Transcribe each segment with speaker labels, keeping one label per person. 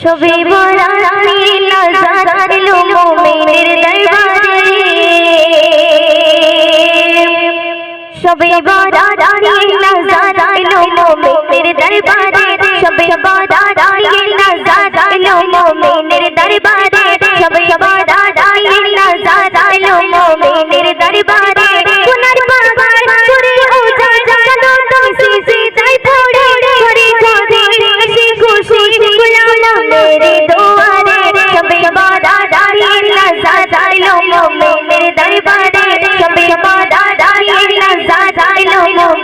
Speaker 1: সবে বরানি নজার লো মোমেনের দরবারে।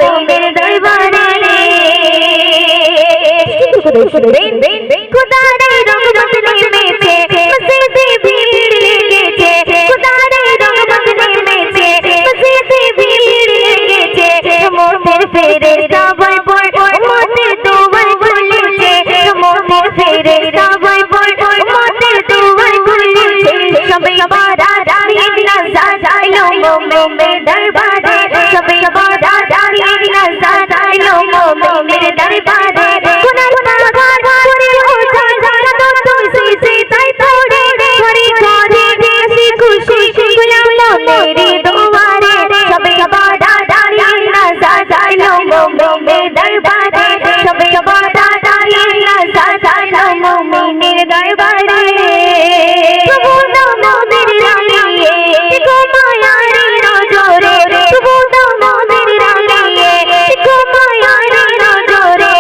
Speaker 1: মোমেনের দরবারে খুদারে রহমত নেমেছে মসজিদে ভিড় লেগেছে খুদারে রহমত নেমেছে মসজিদে সবাই বল মোদের দুয়ার খুলেছে মোদের ফেরে দরবারে সবাই দরবারে সবে বারা রাইলা সাজাইলো মোমে দরবারে। প্রভু নামের রানিয়ে, গো মায়ার নজরে। প্রভু নামের রানিয়ে, গো মায়ার নজরে।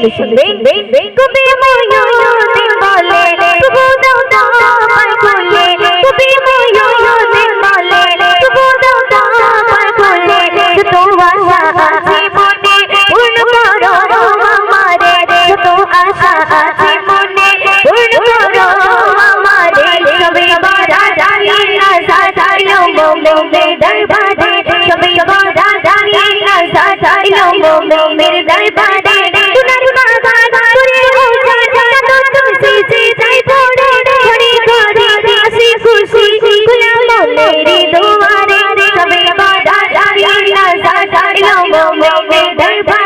Speaker 1: শুনে শুনে কবি ময়ূরে বলে প্রভু দাও দাও আমায় কোলে কবি ময়ূরে বলে আমারে আমারে দরবারে গুলাম মেরে দুয়ারে সবে বারা রাইলা সাজাইলো মোমে দরবারে